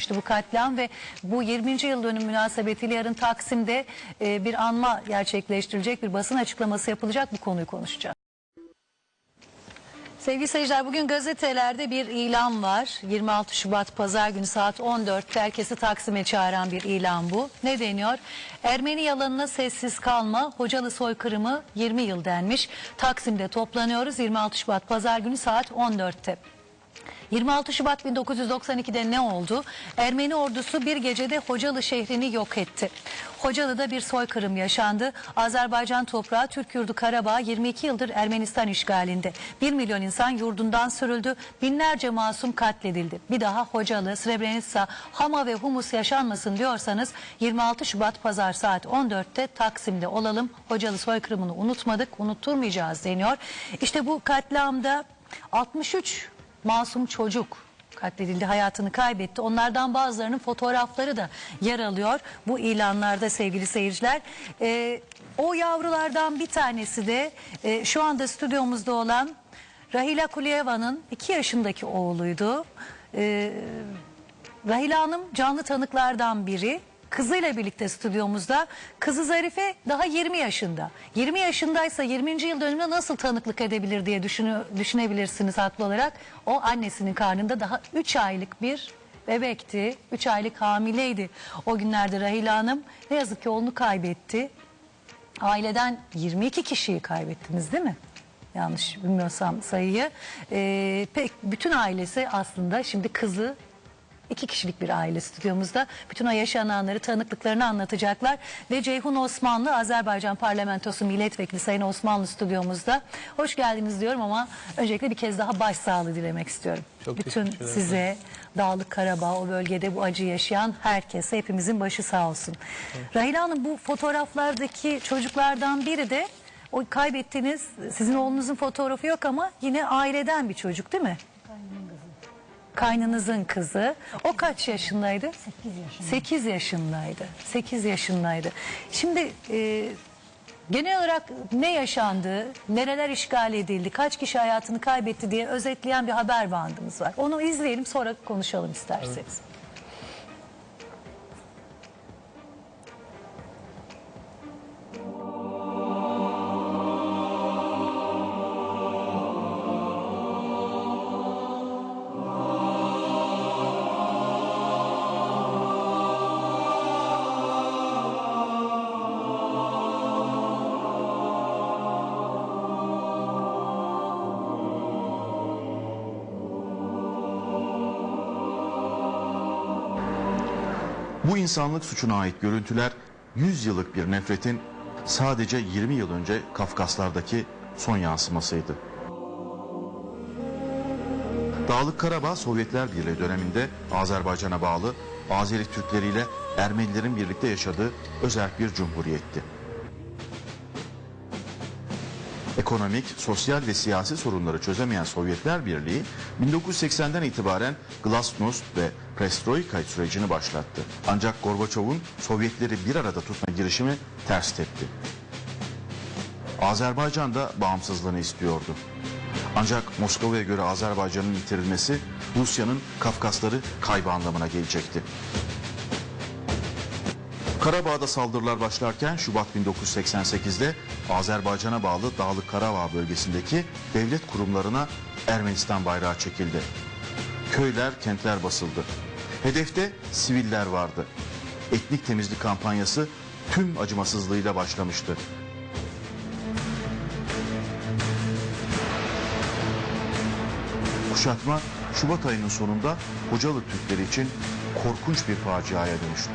gerçekleşmişti bu katliam ve bu 20. yıl dönüm münasebetiyle yarın Taksim'de e, bir anma gerçekleştirilecek bir basın açıklaması yapılacak bu konuyu konuşacağız. Sevgili seyirciler bugün gazetelerde bir ilan var. 26 Şubat Pazar günü saat 14'te herkesi Taksim'e çağıran bir ilan bu. Ne deniyor? Ermeni yalanına sessiz kalma, Hocalı soykırımı 20 yıl denmiş. Taksim'de toplanıyoruz 26 Şubat Pazar günü saat 14'te. 26 Şubat 1992'de ne oldu? Ermeni ordusu bir gecede Hocalı şehrini yok etti. Hocalı'da bir soykırım yaşandı. Azerbaycan toprağı Türk yurdu Karabağ 22 yıldır Ermenistan işgalinde. 1 milyon insan yurdundan sürüldü. Binlerce masum katledildi. Bir daha Hocalı, Srebrenica, Hama ve Humus yaşanmasın diyorsanız 26 Şubat pazar saat 14'te Taksim'de olalım. Hocalı soykırımını unutmadık, unutturmayacağız deniyor. İşte bu katliamda 63 masum çocuk katledildi, hayatını kaybetti. Onlardan bazılarının fotoğrafları da yer alıyor bu ilanlarda sevgili seyirciler. Ee, o yavrulardan bir tanesi de e, şu anda stüdyomuzda olan Rahila Kuliyeva'nın 2 yaşındaki oğluydu. Ee, Rahila Hanım canlı tanıklardan biri. Kızıyla birlikte stüdyomuzda. Kızı Zarife daha 20 yaşında. 20 yaşındaysa 20. yıl dönümüne nasıl tanıklık edebilir diye düşünü, düşünebilirsiniz haklı olarak. O annesinin karnında daha 3 aylık bir bebekti. 3 aylık hamileydi. O günlerde Rahila Hanım ne yazık ki oğlunu kaybetti. Aileden 22 kişiyi kaybettiniz değil mi? Yanlış bilmiyorsam sayıyı. Ee, pek bütün ailesi aslında şimdi kızı iki kişilik bir aile stüdyomuzda. Bütün o yaşananları, tanıklıklarını anlatacaklar. Ve Ceyhun Osmanlı, Azerbaycan Parlamentosu Milletvekili Sayın Osmanlı stüdyomuzda. Hoş geldiniz diyorum ama öncelikle bir kez daha başsağlığı dilemek istiyorum. Çok Bütün size, Dağlık Karabağ, o bölgede bu acı yaşayan herkese hepimizin başı sağ olsun. Rahila Hanım bu fotoğraflardaki çocuklardan biri de o kaybettiğiniz sizin oğlunuzun fotoğrafı yok ama yine aileden bir çocuk değil mi? Kaynınızın kızı. O kaç yaşındaydı? 8 yaşındaydı. 8 yaşındaydı. 8 yaşındaydı. Şimdi e, genel olarak ne yaşandı, nereler işgal edildi, kaç kişi hayatını kaybetti diye özetleyen bir haber bandımız var. Onu izleyelim sonra konuşalım isterseniz. Bu insanlık suçuna ait görüntüler 100 yıllık bir nefretin sadece 20 yıl önce Kafkaslardaki son yansımasıydı. Dağlık Karabağ Sovyetler Birliği döneminde Azerbaycan'a bağlı Azeri Türkleriyle Ermenilerin birlikte yaşadığı özel bir cumhuriyetti. Ekonomik, sosyal ve siyasi sorunları çözemeyen Sovyetler Birliği 1980'den itibaren Glasnost ve Perestroika sürecini başlattı. Ancak Gorbaçov'un Sovyetleri bir arada tutma girişimi ters tepti. Azerbaycan da bağımsızlığını istiyordu. Ancak Moskova'ya göre Azerbaycan'ın bitirilmesi Rusya'nın Kafkasları kaybı anlamına gelecekti. Karabağ'da saldırılar başlarken Şubat 1988'de Azerbaycan'a bağlı Dağlık Karabağ bölgesindeki devlet kurumlarına Ermenistan bayrağı çekildi. Köyler, kentler basıldı. Hedefte siviller vardı. Etnik temizlik kampanyası tüm acımasızlığıyla başlamıştı. Kuşatma Şubat ayının sonunda Hocalı Türkleri için korkunç bir faciaya dönüştü.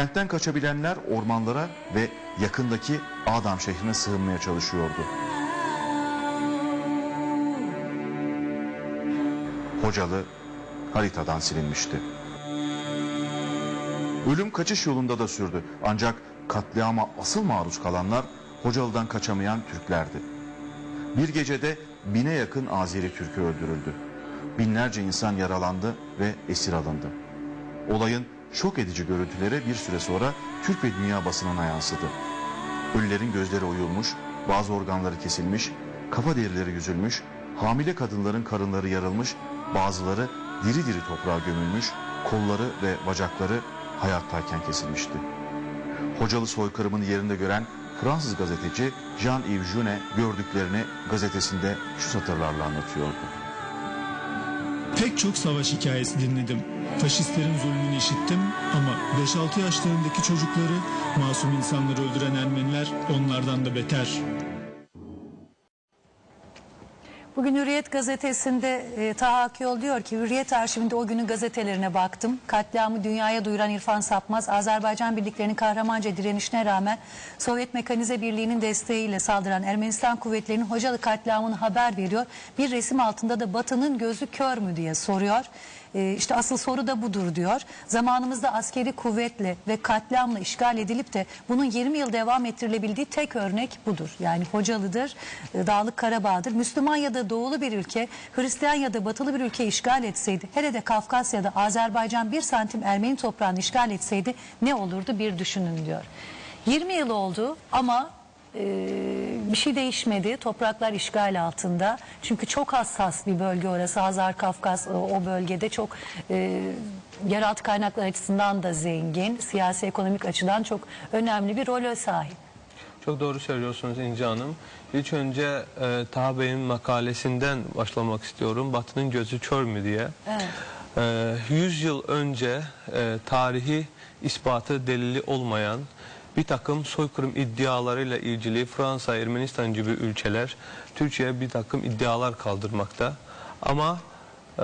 Kentten kaçabilenler ormanlara ve yakındaki Adam şehrine sığınmaya çalışıyordu. Hocalı haritadan silinmişti. Ölüm kaçış yolunda da sürdü. Ancak katliama asıl maruz kalanlar Hocalı'dan kaçamayan Türklerdi. Bir gecede bine yakın Azeri Türk'ü öldürüldü. Binlerce insan yaralandı ve esir alındı. Olayın şok edici görüntüleri bir süre sonra Türk ve dünya basınına yansıdı. Ölülerin gözleri oyulmuş, bazı organları kesilmiş, kafa derileri yüzülmüş, Hamile kadınların karınları yarılmış, bazıları diri diri toprağa gömülmüş, kolları ve bacakları hayattayken kesilmişti. Hocalı soykırımını yerinde gören Fransız gazeteci Jean-Yves Junet gördüklerini gazetesinde şu satırlarla anlatıyordu. Pek çok savaş hikayesi dinledim. Faşistlerin zulmünü işittim ama 5-6 yaşlarındaki çocukları, masum insanları öldüren Ermeniler onlardan da beter. Bugün Hürriyet gazetesinde e, Taha Akyol diyor ki Hürriyet arşivinde o günün gazetelerine baktım. Katliamı dünyaya duyuran İrfan Sapmaz Azerbaycan birliklerinin kahramanca direnişine rağmen Sovyet Mekanize Birliği'nin desteğiyle saldıran Ermenistan kuvvetlerinin Hocalı katliamını haber veriyor. Bir resim altında da Batı'nın gözü kör mü diye soruyor. E, işte asıl soru da budur diyor. Zamanımızda askeri kuvvetle ve katliamla işgal edilip de bunun 20 yıl devam ettirilebildiği tek örnek budur. Yani Hocalı'dır, e, Dağlık Karabağ'dır. Müslüman ya da doğulu bir ülke, Hristiyan ya da batılı bir ülke işgal etseydi, hele de Kafkasya'da Azerbaycan bir santim Ermeni toprağını işgal etseydi ne olurdu bir düşünün diyor. 20 yıl oldu ama bir şey değişmedi. Topraklar işgal altında. Çünkü çok hassas bir bölge orası. Hazar Kafkas o, o bölgede çok e, yeraltı kaynaklar açısından da zengin. Siyasi ekonomik açıdan çok önemli bir role sahip. Çok doğru söylüyorsunuz İnce Hanım. İlk önce e, Taha Bey'in makalesinden başlamak istiyorum. Batı'nın gözü kör mü diye. Evet. E, 100 yıl önce e, tarihi ispatı delili olmayan bir takım soykırım iddialarıyla ilgili Fransa, Ermenistan gibi ülkeler Türkiye'ye bir takım iddialar kaldırmakta. Ama e,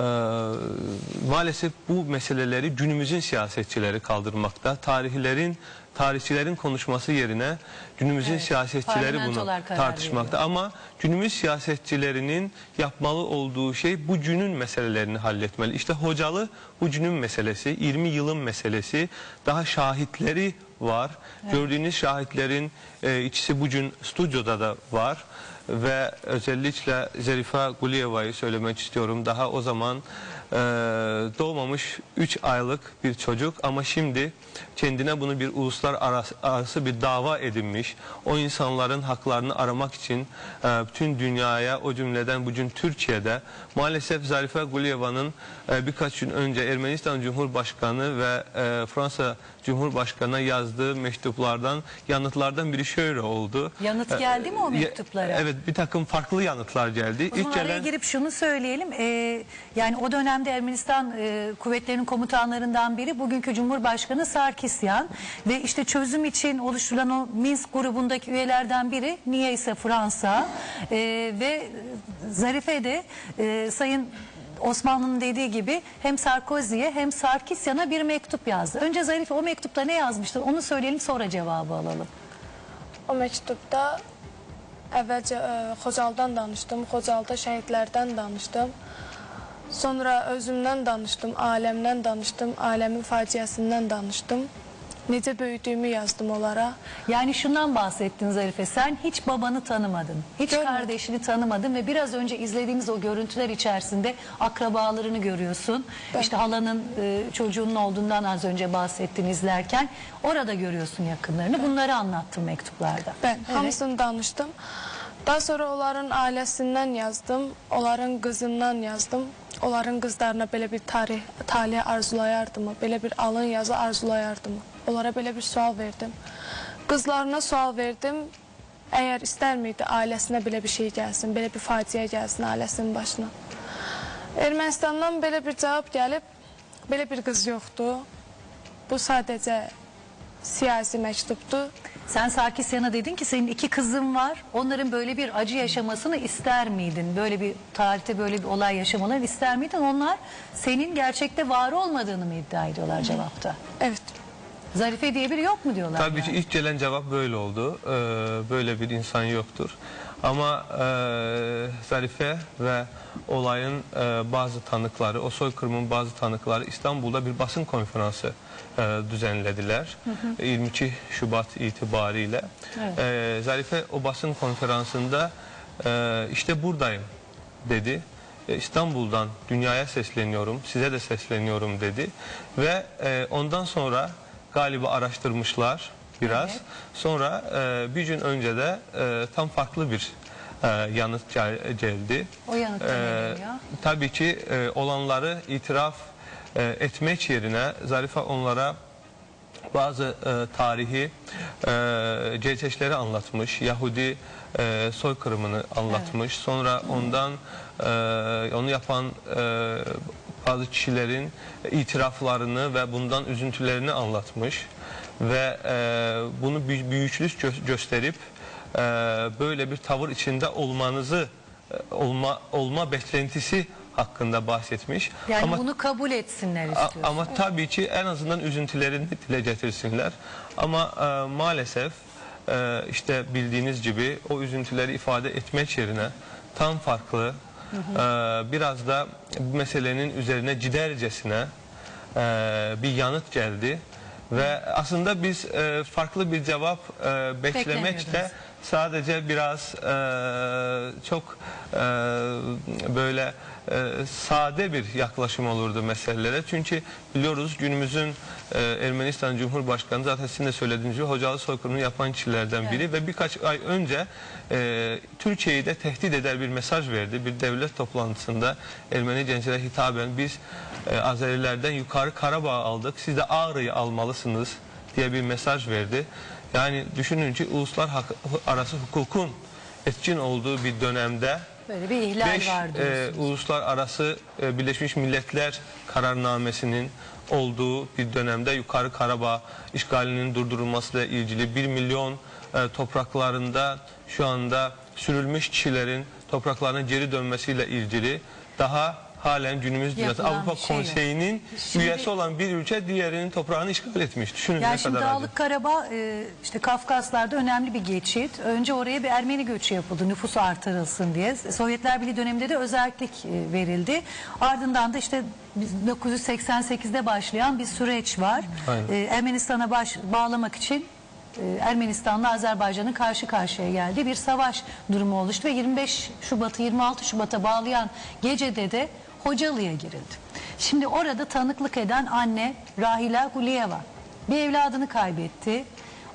maalesef bu meseleleri günümüzün siyasetçileri kaldırmakta. Tarihlerin, tarihçilerin konuşması yerine günümüzün Evet, siyasetçileri bunu tartışmakta. Ama günümüz siyasetçilerinin yapmalı olduğu şey bu günün meselelerini halletmeli. İşte hocalı bu günün meselesi, 20 yılın meselesi. Daha şahitleri var. Gördüğünüz şahitlerin e, ikisi bugün stüdyoda da var. Ve özellikle Zerife Guliyeva'yı söylemek istiyorum. Daha o zaman e, doğmamış 3 aylık bir çocuk ama şimdi kendine bunu bir uluslararası bir dava edinmiş. O insanların haklarını aramak için e, bütün dünyaya o cümleden bugün Türkiye'de maalesef Zarife Guliyeva'nın e, birkaç gün önce Ermenistan Cumhurbaşkanı ve e, Fransa Cumhurbaşkanı'na yazdığı mektuplardan yanıtlardan biri şöyle oldu. Yanıt geldi mi o E, mektuplara? Evet bir takım farklı yanıtlar geldi. O zaman araya girip şunu söyleyelim. Ee, yani o dönemde Ermenistan e, kuvvetlerinin komutanlarından biri bugünkü Cumhurbaşkanı Sarkisyan ve işte çözüm için oluşturulan o Minsk grubundaki üyelerden biri niye ise Fransa Ee, ve Zarife de e, Sayın Osmanlı'nın dediği gibi hem Sarkozy'ye hem Sarkisyan'a bir mektup yazdı. Önce Zarife o mektupta ne yazmıştır onu söyleyelim sonra cevabı alalım. O məktubda əvvəlcə ə, Xocaldan danışdım, Xocalda şəhidlərdən danışdım. Sonra özümdən danışdım, aləmdən danışdım, aləmin faciəsindən danışdım. Necə böyüdüyümü yazdım onlara. Yani şundan bahsettin Zarife sen hiç babanı tanımadın. Hiç Görmedim. kardeşini tanımadın ve biraz önce izlediğimiz o görüntüler içerisinde akrabalarını görüyorsun. Ben- İşte halanın e, çocuğunun olduğundan az önce bahsettin izlerken. Orada görüyorsun yakınlarını. Bunları anlattın mektuplarda. Mən Evet. hamısını danışdım. Daha sonra onların ailəsindən yazdım, onların qızından yazdım. Onların qızlarına belə bir tarix, talih arzulayardımı, belə bir alın yazı arzulayardımı. Onlara belə bir sual verdim. Qızlarına sual verdim. Əgər istərmiydi ailəsinə belə bir şey gəlsin, belə bir faciə gəlsin ailəsinin başına. Ermənistandan belə bir cavab gəlib, belə bir qız yoxdur. Bu sadəcə siyasi məktubdur. Sen Sarkisyan'a dedin ki senin iki kızın var. Onların böyle bir acı yaşamasını ister miydin? Böyle bir tarihte böyle bir olay yaşamalarını ister miydin? Onlar senin gerçekte var olmadığını mı iddia ediyorlar cevapta? Evet. Zarife diye biri yok mu diyorlar? Tabii ki yani? ilk gelen cevap böyle oldu. Ee, böyle bir insan yoktur. Ama e, Zarife ve olayın e, bazı tanıkları, o soykırımın bazı tanıkları İstanbul'da bir basın konferansı e, düzenlediler. 22 Şubat itibariyle. Evet. E, Zarife o basın konferansında e, işte buradayım dedi. E, İstanbul'dan dünyaya sesleniyorum, size de sesleniyorum dedi. Ve e, ondan sonra galiba araştırmışlar biraz. Evet. Sonra e, bir gün önce de e, tam farklı bir e, yanıt gel- geldi. O yanıt Ee, deniyor? tabii ki e, olanları itiraf e, etmek yerine Zarife onlara bazı e, tarihi e, gerçekleri anlatmış. Yahudi e, soykırımını anlatmış. Sonra ondan e, onu yapan e, bazı kişilerin itiraflarını ve bundan üzüntülerini anlatmış ve e, bunu büy- büyüklük gö- gösterip e, böyle bir tavır içinde olmanızı e, olma olma beklentisi hakkında bahsetmiş. Yani Ama bunu kabul etsinler istiyorsun. Ama tabii ki en azından üzüntülerini dile getirsinler. Ama e, maalesef e, işte bildiğiniz gibi o üzüntüleri ifade etmek yerine tam farklı e, biraz da bu meselenin üzerine cidercesine e, bir yanıt geldi. Ve aslında biz e, farklı bir cevap e, beklemekte Beklemiyordunuz. sadece biraz e, çok e, böyle e, sade bir yaklaşım olurdu meselelere. Çünkü biliyoruz günümüzün e, Ermenistan Cumhurbaşkanı zaten sizin de söylediğiniz gibi Hocalı soykırımını yapan kişilerden biri ve birkaç ay önce e, Türkiye'yi de tehdit eder bir mesaj verdi. Bir devlet toplantısında Ermeni gençlere hitaben biz e, Azerilerden yukarı Karabağ aldık siz de Ağrı'yı almalısınız diye bir mesaj verdi. Yani düşünün ki uluslar hak- arası hukukun etkin olduğu bir dönemde Böyle bir ihlal beş var e, uluslararası e, Birleşmiş Milletler kararnamesinin olduğu bir dönemde yukarı Karabağ işgalinin durdurulmasıyla ilgili 1 milyon e, topraklarında şu anda sürülmüş kişilerin topraklarına geri dönmesiyle ilgili daha halen günümüz dünyası Yapılan Avrupa bir şey yok. Konseyi'nin Şimdi- üyesi olan bir ülke diğerinin toprağını işgal etmiş. Düşünün Yani ne şimdi kadar acı. Dağlık Karabağ e, işte Kafkaslar'da önemli bir geçit. Önce oraya bir Ermeni göçü yapıldı nüfus artırılsın diye. Sovyetler Birliği döneminde de özellik e, verildi. Ardından da işte 1988'de başlayan bir süreç var. Aynen. E, Ermenistan'a baş, bağlamak için e, Ermenistan'la Azerbaycan'ın karşı karşıya geldiği bir savaş durumu oluştu ve 25 Şubat'ı 26 Şubat'a bağlayan gecede de Hocalı'ya girildi. Şimdi orada tanıklık eden anne Rahila Guliyeva bir evladını kaybetti.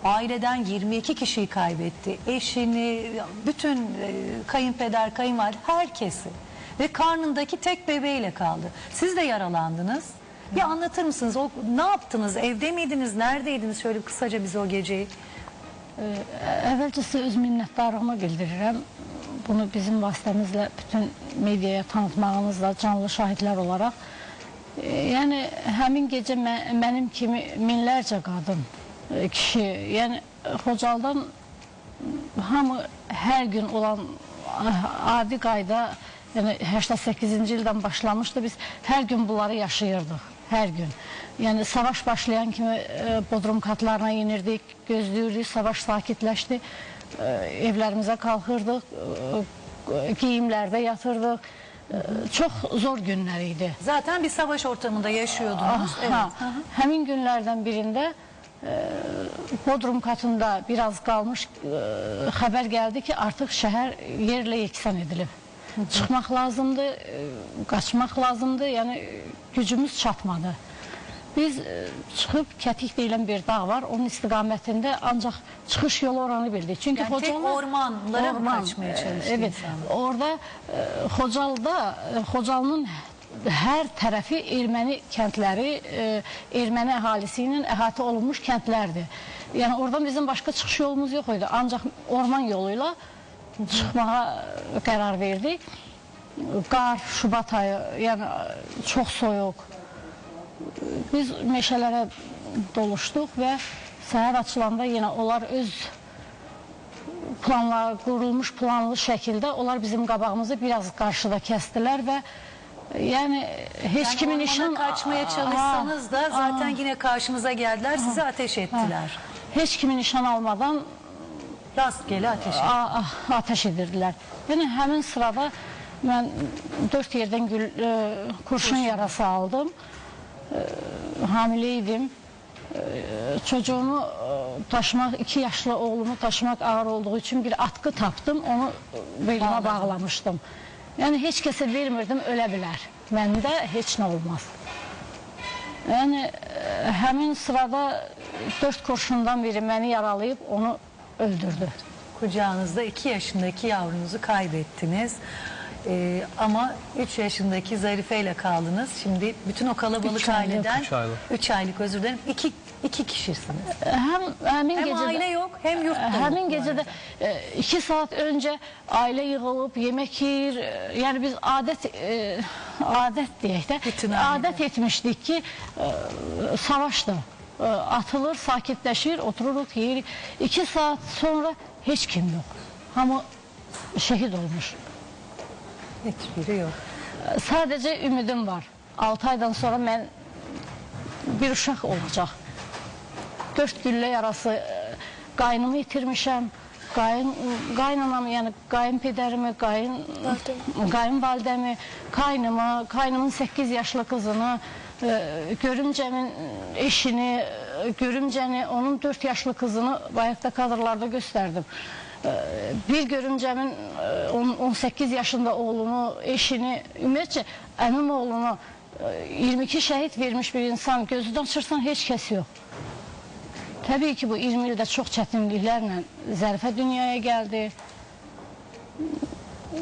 Aileden 22 kişiyi kaybetti. Eşini, bütün e, kayınpeder, kayınvalide herkesi. Ve karnındaki tek bebeğiyle kaldı. Siz de yaralandınız. Bir anlatır mısınız? O, ne yaptınız? Evde miydiniz? Neredeydiniz? Şöyle kısaca bize o geceyi. Əvvəlcə sizə öz minnətdarlığımı bildirirəm. Bunu bizim vasitəmizlə bütün mediaya tanıtmağınızla canlı şahidlər olaraq. E, Yəni həmin gecə mə- mənim kimi minlərcə qadın, e, kişi, yəni Xocaldan hamı hər gün olan adi qayda, yəni 88-ci ildən başlamışdı. Biz hər gün bunları yaşayırdıq, hər gün. Yəni savaş başlayan kimi e, bodrum katlarına inirdik, gözləyirdik, savaş sakitləşdi. E, evlərimizə qalxırdıq, e, geyimlərdə yatırdıq. E, Çox zor günlər idi. Zaten bir savaş ortamında yaşıyordunuz. Evet. Ha, həmin günlərdən birində e, Bodrum katında biraz qalmış e, xəbər gəldi ki, artıq şəhər yerlə yeksan edilib. Çıxmaq lazımdır, e, qaçmaq lazımdır, yəni e, gücümüz çatmadı. Biz e, çıxıb Kətik deyilən bir dağ var, onun istiqamətində ancaq çıxış yolu oranı bildik. Çünki tek Xocalı- ormanlara mı kaçmaya çalıştı Evet, insanlar? orada e, Xocalda e, Xocalının hər tərəfi erməni kəndləri, e, erməni əhalisi ilə əhatə olunmuş kəndlərdir. Yəni oradan bizim başqa çıxış yolumuz yox idi. Ancaq orman yoluyla çıxmağa qərar verdik. Qar, Şubat ayı, yəni çox soyuq. Biz meşələrə doluşduq və səhər açılanda yenə onlar öz planlar, qurulmuş planlı şəkildə onlar bizim qabağımızı biraz qarşıda kəsdilər və yəni heç Yani kimin nişan kaçmaya çalışsanız da zaten yine karşımıza geldiler. Size ateş ettiler. heç kimin nişan almadan Rastgele ateş ettiler. a- a- ateş edirdilər. Yəni həmin sırada mən dörd yerdən gül, e, kurşun yarası aldım. E, hamilə idim. E, çocuğumu e, taşımaq, iki yaşlı oğlumu taşımaq ağır olduğu üçün bir atkı tapdım. Onu belimə bağlamışdım. Yəni heç kəsə vermirdim, ölə bilər. Məndə heç nə olmaz. Yəni e, həmin sırada dörd kurşundan biri məni yaralayıb onu öldürdü. kucağınızda 2 yaşındaki yavrunuzu kaybettiniz. Ee, ama 3 yaşındaki Zarife ile kaldınız. Şimdi bütün o kalabalık Üç aylık. aileden Üç aylık. 3 aylık özür dilerim. 2 iki kişisiniz. Hem həmin Hem aile yok hem yurt yok Həmin bu gecədə 2 saat öncə ailə yığılıb yemək yeyir. e, Yəni biz adət e, adət deyək də Bütün ailə. adət etmişdik ki, e, savaşda e, atılır, sakitləşir, otururuq, yeyirik. 2 saat sonra heç kim yox. Hamı şəhid olmuş. Hiçbiri yok. Sadəcə ümidim var. 6 aydan sonra mən bir uşaq olacaq. 4 güllə yarası e, qaynımı itirmişəm. Qayın qaynanam, yəni qayınpedərimi, qayın qayınvalidəmi, qaynımı, qaynımın 8 yaşlı qızını, e, görümcəmin eşini, e, görümcəni, onun 4 yaşlı qızını bayaqda kadrlarda göstərdim. E, Bir görümcəmin e, on- 18 yaşında oğlunu, eşini, ümumiyyətcə əmim oğlunu e, 22 şəhid vermiş bir insan gözüdən açırsan heç kəs yox. Təbii ki, bu 20 ildə çox çətinliklərlə Zərifə dünyaya gəldi.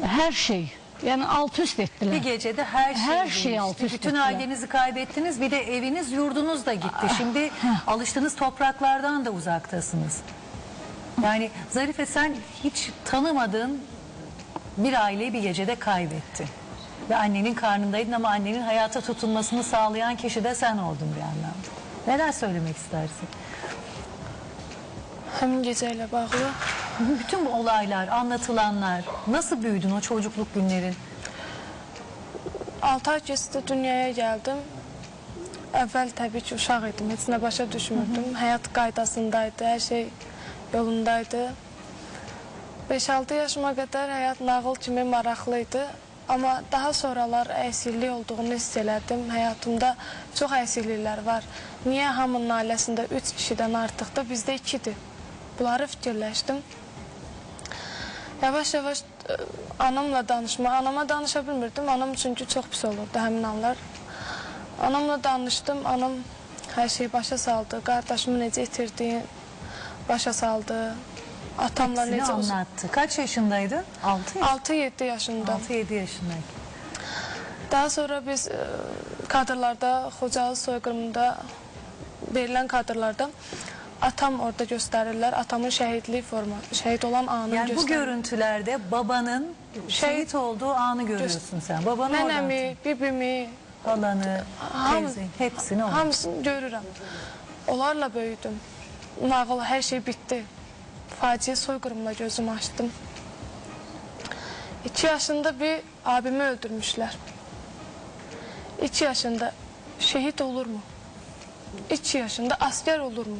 Hər şey, yəni alt üst etdilər. Bir gecede her şey Her şey alt üst Bütün ettiler. ailenizi kaybettiniz. Bir de eviniz, yurdunuz da gitti. Şimdi alıştığınız topraklardan da uzaktasınız. Yani Zarife sen hiç tanımadığın bir aileyi bir gecede kaybettin. Ve annenin karnındaydın ama annenin hayata tutunmasını sağlayan kişi de sen oldun bir anlamda. Neler söylemek istersin? Həmin gecə ilə bağlı Bütün bu olaylar, anlatılanlar, nasıl büyüdün o çocukluk günlerin? 6 ay keçdi dünyaya gəldim. Əvvəl təbii ki, uşaq idim, heç nə başa düşmürdüm. Həyat qaydasındaydı, hər şey yolundaydı. 5-6 yaşıma qədər həyat nağıl kimi maraqlı idi. Amma daha sonralar əksiklik olduğunu hiss elədim. Həyatımda çox əksikliklər var. Niyə hamının ailəsində 3 kişidən artıqdır, bizdə 2-dir. Bunları fikirləşdim. Yavaş-yavaş ə, anamla danışma, anama danışa bilmirdim. Anam çünki çox pis olurdu həmin anlar. Anamla danışdım, anam hər şeyi başa saldı. Qardaşımı necə itirdiyini başa saldı. Atamla Hepsini necə anlattı. Kaç yaşındaydın? 6 yaş. 6-7 yaşında. 6-7 yaşındayken. Daha sonra biz ə, kadrlarda, Xocalı soyqırımında verilən kadrlarda atam orada göstərirlər. Atamın şəhidlik forma, şəhid olan anını Yani bu görüntülerde babanın şehit olduğu anı görüyorsun sen. Babanı oradan Nənəmi, bibimi, halanı, Hamı- hepsini orada. Hamısını görürəm. Onlarla böyüdüm. Nağıl, hər şey bitdi. Faciə soyqırımla gözümü açdım. İki yaşında bir abimi öldürmüşlər. İki yaşında şehit olur mu? İki yaşında asker olur mu?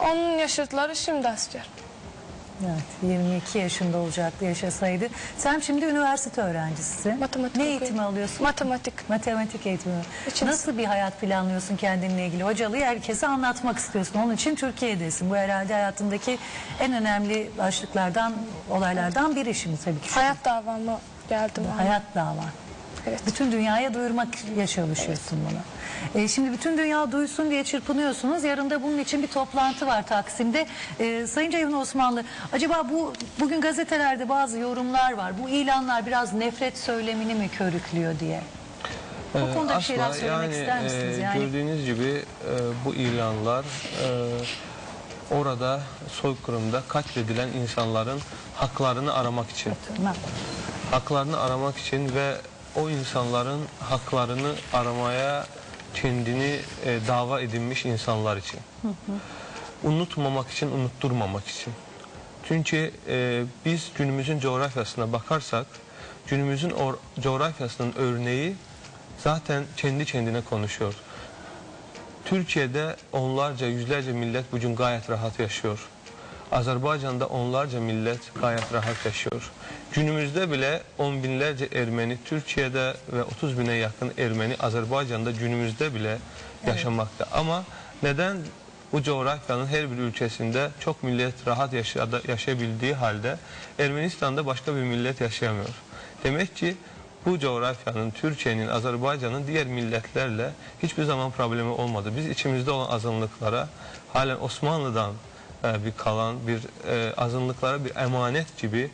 Onun yaşıtları şimdi asker. Evet, 22 yaşında olacaktı yaşasaydı. Sen şimdi üniversite öğrencisisin. Matematik Ne okuyorum. eğitimi alıyorsun? Matematik. Matematik eğitimi. Üçüncü Nasıl bir hayat planlıyorsun kendinle ilgili? Hocalığı herkese anlatmak istiyorsun. Onun için Türkiye'desin. Bu herhalde hayatındaki en önemli başlıklardan, olaylardan biri şimdi tabii ki. Hayat davamı geldim. Hayat dava. Evet. Bütün dünyaya duyurmak ya çalışıyorsun bunu. E, şimdi bütün dünya duysun diye çırpınıyorsunuz. Yarın da bunun için bir toplantı var Taksim'de. E, Sayın Ceyhun Osmanlı, acaba bu bugün gazetelerde bazı yorumlar var. Bu ilanlar biraz nefret söylemini mi körüklüyor diye. Bu Ee, konuda bir şeyler söylemek yani, ister misiniz? e, Yani Gördüğünüz gibi e, bu ilanlar e, orada soykırımda katledilen insanların haklarını aramak için. Tamam. Haklarını aramak için ve o insanların haklarını aramaya kendini e, dava edinmiş insanlar için. Unutmamak için, unutturmamak için. Çünkü e, biz günümüzün coğrafyasına bakarsak, günümüzün or- coğrafyasının örneği zaten kendi kendine konuşuyor. Türkiye'de onlarca, yüzlerce millet bugün gayet rahat yaşıyor. Azerbaycan'da onlarca millet gayet rahat yaşıyor. Günümüzde bile on binlerce Ermeni Türkiye'de ve 30 bine yakın Ermeni Azerbaycan'da günümüzde bile yaşamakta. Ama neden bu coğrafyanın her bir ülkesinde çok millet rahat yaşadı, yaşayabildiği halde Ermenistan'da başka bir millet yaşayamıyor? Demek ki bu coğrafyanın, Türkiye'nin, Azerbaycan'ın diğer milletlerle hiçbir zaman problemi olmadı. Biz içimizde olan azınlıklara halen Osmanlı'dan e, bir kalan, bir e, azınlıklara bir emanet gibi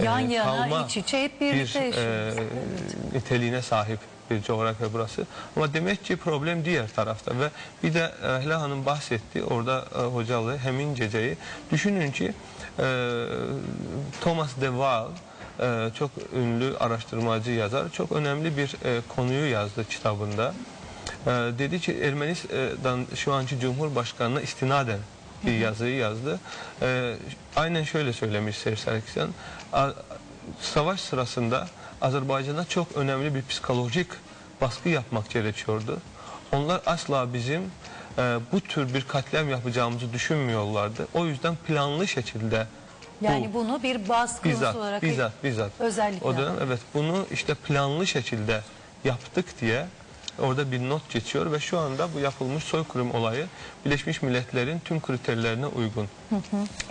e, Yan yana, kalma iç içe hep birlikte bir yaşıyoruz. e, niteliğine sahip bir coğrafya burası. Ama demek ki problem diğer tarafta ve bir de e, Hela Hanım bahsetti orada e, hocalı Hemin Cece'yi. Düşünün ki e, Thomas de Waal e, çok ünlü araştırmacı yazar çok önemli bir e, konuyu yazdı kitabında. E, dedi ki Ermenistan şu anki Cumhurbaşkanı'na istinaden bir yazıyı yazdı. E, aynen şöyle söylemiş Sevgi Sarkisyan. Savaş sırasında Azerbaycan'a çok önemli bir psikolojik baskı yapmak gerekiyordu. Onlar asla bizim e, bu tür bir katliam yapacağımızı düşünmüyorlardı. O yüzden planlı şekilde Yani bu- bunu bir baskı bizzat, olarak bizzat, bizzat. özellikle O dönem evet bunu işte planlı şekilde yaptık diye orada bir not geçiyor ve şu anda bu yapılmış soykırım olayı Birleşmiş Milletler'in tüm kriterlerine uygun.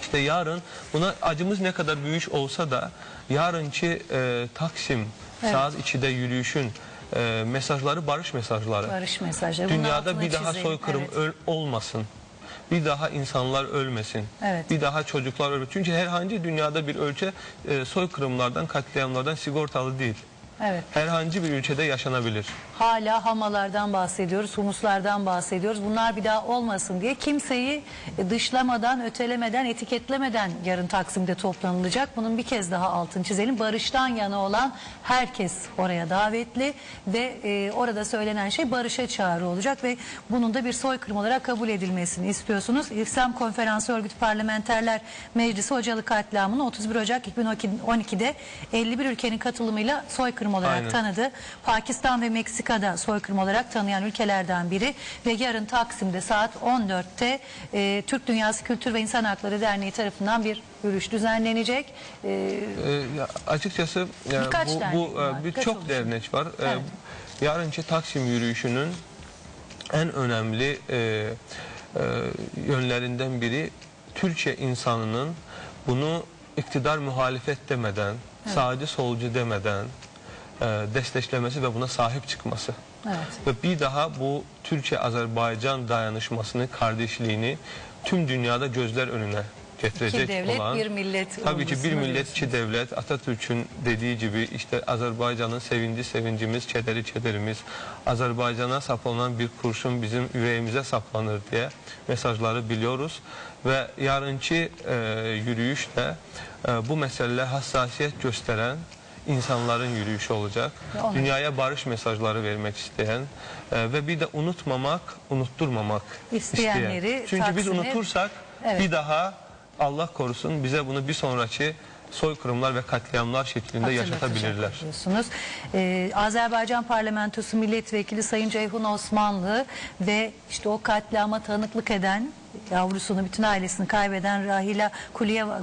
İşte yarın buna acımız ne kadar büyük olsa da yarınki e, Taksim Evet. saat 2'de yürüyüşün e, mesajları barış mesajları. barış mesajları. Dünyada bir daha çizelim. soykırım Evet. öl- olmasın. Bir daha insanlar ölmesin. Evet. Bir daha çocuklar ölmesin. Çünkü herhangi dünyada bir ülke e, soykırımlardan, katliamlardan sigortalı değil. Evet. Herhangi bir ülkede yaşanabilir. Hala hamalardan bahsediyoruz, humuslardan bahsediyoruz. Bunlar bir daha olmasın diye kimseyi dışlamadan, ötelemeden, etiketlemeden yarın Taksim'de toplanılacak. Bunun bir kez daha altını çizelim. Barıştan yana olan herkes oraya davetli ve e, orada söylenen şey barışa çağrı olacak ve bunun da bir soykırım olarak kabul edilmesini istiyorsunuz. İslam Konferansı Örgütü Parlamenterler Meclisi Hocalı katliamını 31 Ocak 2012'de 51 ülkenin katılımıyla soykırım olarak Aynen. tanıdı. Pakistan ve Meksika'da soykırım olarak tanıyan ülkelerden biri ve yarın Taksim'de saat 14'te e, Türk Dünyası Kültür ve İnsan Hakları Derneği tarafından bir yürüyüş düzenlenecek. E, E, açıkçası ya Birkaç bu, bu var, e, birkaç birçok oluşum. dernek var. E, Evet. yarınki Taksim yürüyüşünün en önemli e, e, yönlerinden biri Türkiye insanının bunu iktidar muhalefet demeden, sağcı solcu demeden e, desteklemesi ve buna sahip çıkması. Evet. Ve bir daha bu Türkiye-Azerbaycan dayanışmasını, kardeşliğini tüm dünyada gözler önüne getirecek İki devlet, olan... bir millet Tabii ki bir millet, iki devlet. Atatürk'ün dediği gibi işte Azerbaycan'ın sevinci sevincimiz, kederi kederimiz. Azerbaycan'a saplanan bir kurşun bizim yüreğimize saplanır diye mesajları biliyoruz. Ve yarınki e, yürüyüşte e, bu meseleler hassasiyet gösteren insanların yürüyüşü olacak. Onlar- Dünyaya barış mesajları vermek isteyen e, ve bir de unutmamak, unutturmamak İsteyenleri isteyen. Çünkü biz Taksim'e- unutursak Evet. bir daha Allah korusun bize bunu bir sonraki soykırımlar ve katliamlar şeklinde yaşatabilirler. Diyorsunuz. Ee, Azerbaycan Parlamentosu Milletvekili Sayın Ceyhun Osmanlı ve işte o katliama tanıklık eden yavrusunu bütün ailesini kaybeden Rahila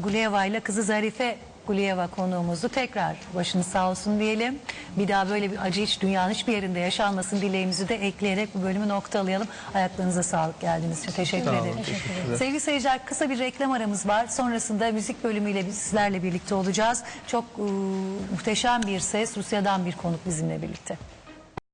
Guliyeva ile kızı Zarife Guliyeva konuğumuzdu. Tekrar başınız sağ olsun diyelim. Bir daha böyle bir acı hiç dünyanın hiçbir yerinde yaşanmasın dileğimizi de ekleyerek bu bölümü noktalayalım. Ayaklarınıza sağlık geldiğiniz için teşekkür olun, ederim. teşekkür ederim. Sevgili seyirciler kısa bir reklam aramız var. Sonrasında müzik bölümüyle biz sizlerle birlikte olacağız. Çok e, muhteşem bir ses Rusya'dan bir konuk bizimle birlikte.